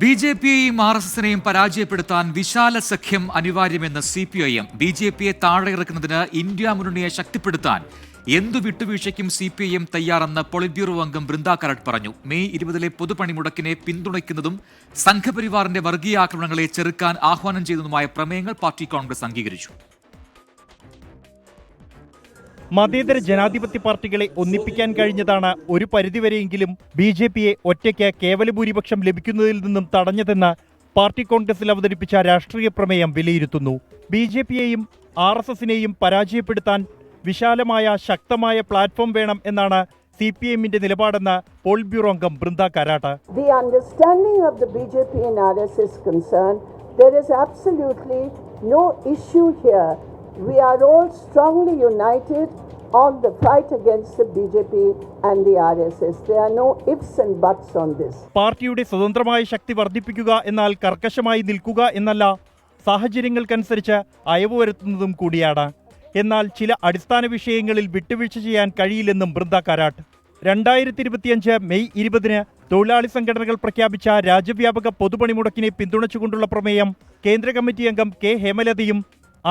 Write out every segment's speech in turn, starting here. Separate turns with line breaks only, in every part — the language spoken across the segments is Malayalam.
ബി ജെ പിയെയും ആർ എസ് എസിനെയും പരാജയപ്പെടുത്താൻ വിശാല സഖ്യം അനിവാര്യമെന്ന് C P I M. B J പിയെ താഴെ ഇറക്കുന്നതിന് ഇന്ത്യ മുന്നണിയെ ശക്തിപ്പെടുത്താൻ എന്തു വിട്ടുവീഴ്ചയ്ക്കും സി പി ഐ എം തയ്യാറെന്ന് പൊളിറ്റ് ബ്യൂറോ അംഗം ബൃന്ദ കരട് പറഞ്ഞു. മെയ് ഇരുപതിലെ പൊതുപണിമുടക്കിനെ പിന്തുണയ്ക്കുന്നതും സംഘപരിവാറിന്റെ വർഗീയ ആക്രമണങ്ങളെ ചെറുക്കാൻ ആഹ്വാനം ചെയ്തതുമായ പ്രമേയങ്ങൾ പാർട്ടി കോൺഗ്രസ് അംഗീകരിച്ചു.
മതേതര ജനാധിപത്യ പാർട്ടികളെ ഒന്നിപ്പിക്കാൻ കഴിഞ്ഞതാണ് ഒരു പരിധിവരെയെങ്കിലും ബി ജെ പിയെ ഒറ്റയ്ക്ക് കേവല ഭൂരിപക്ഷം ലഭിക്കുന്നതിൽ നിന്നും തടഞ്ഞതെന്ന് പാർട്ടി കോൺഗ്രസിൽ അവതരിപ്പിച്ച രാഷ്ട്രീയ പ്രമേയം വിലയിരുത്തുന്നു ബി ജെ പിയെയും ആർ എസ് എസിനെയും പരാജയപ്പെടുത്താൻ വിശാലമായ ശക്തമായ പ്ലാറ്റ്ഫോം വേണം എന്നാണ് സി പി എമ്മിന്റെ നിലപാടെന്ന് പോൾ ബ്യൂറോ അംഗം Brinda Karat
the understanding of the BJP and RS is concerned, there is absolutely no issue here. We are all strongly united on the fight against the BJP and the RSS. There are no ifs and buts on this.
പാർട്ടിയുടെ സ്വതന്ത്രമായ ശക്തി വർദ്ധിപ്പിക്കുക എന്നാൽ കർക്കശമായി നിൽക്കുക എന്നല്ല സാഹചര്യങ്ങൾക്കനുസരിച്ച് അയവ് വരുത്തുന്നതും കൂടിയാണ് എന്നാൽ ചില അടിസ്ഥാന വിഷയങ്ങളിൽ വിട്ടുവീഴ്ച ചെയ്യാൻ കഴിയില്ലെന്നും ബൃന്ദ കാരാട്ട് രണ്ടായിരത്തി ഇരുപത്തിയഞ്ച് മെയ് ഇരുപതിന് തൊഴിലാളി സംഘടനകൾ പ്രഖ്യാപിച്ച രാജ്യവ്യാപക പൊതുപണിമുടക്കിനെ പിന്തുണച്ചുകൊണ്ടുള്ള പ്രമേയം കേന്ദ്ര കമ്മിറ്റി അംഗം K ഹേമലതയും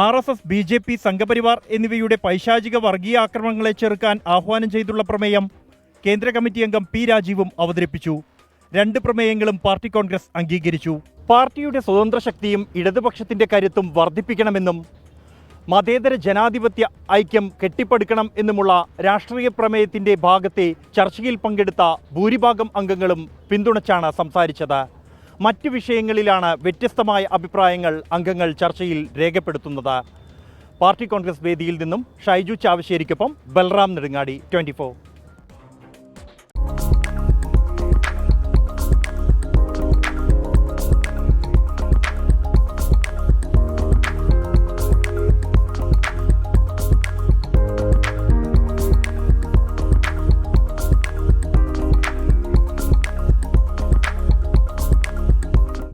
R S S B J P Sangh Parivar എന്നിവയുടെ പൈശാചിക വർഗീയ ആക്രമണങ്ങളെ ചെറുക്കാൻ ആഹ്വാനം ചെയ്തുള്ള പ്രമേയം കേന്ദ്ര കമ്മിറ്റി അംഗം പി രാജീവും അവതരിപ്പിച്ചു. രണ്ട് പ്രമേയങ്ങളും പാർട്ടി കോൺഗ്രസ് അംഗീകരിച്ചു. പാർട്ടിയുടെ സ്വതന്ത്ര ശക്തിയും ഇടതുപക്ഷത്തിന്റെ കരുത്തും വർദ്ധിപ്പിക്കണമെന്നും മതേതര ജനാധിപത്യ ഐക്യം കെട്ടിപ്പടുക്കണം എന്നുമുള്ള രാഷ്ട്രീയ പ്രമേയത്തിന്റെ ഭാഗത്തെ ചർച്ചയിൽ പങ്കെടുത്ത ഭൂരിഭാഗം അംഗങ്ങളും പിന്തുണച്ചാണ് സംസാരിച്ചത്. മറ്റു വിഷയങ്ങളിലാണ് വ്യത്യസ്തമായ അഭിപ്രായങ്ങൾ അംഗങ്ങൾ ചർച്ചയിൽ രേഖപ്പെടുത്തുന്നത്. പാർട്ടി കോൺഗ്രസ് വേദിയിൽ നിന്നും ഷൈജു ചാവശ്ശേരിക്കൊപ്പം ബൽറാം നെടുങ്ങാടി ട്വന്റി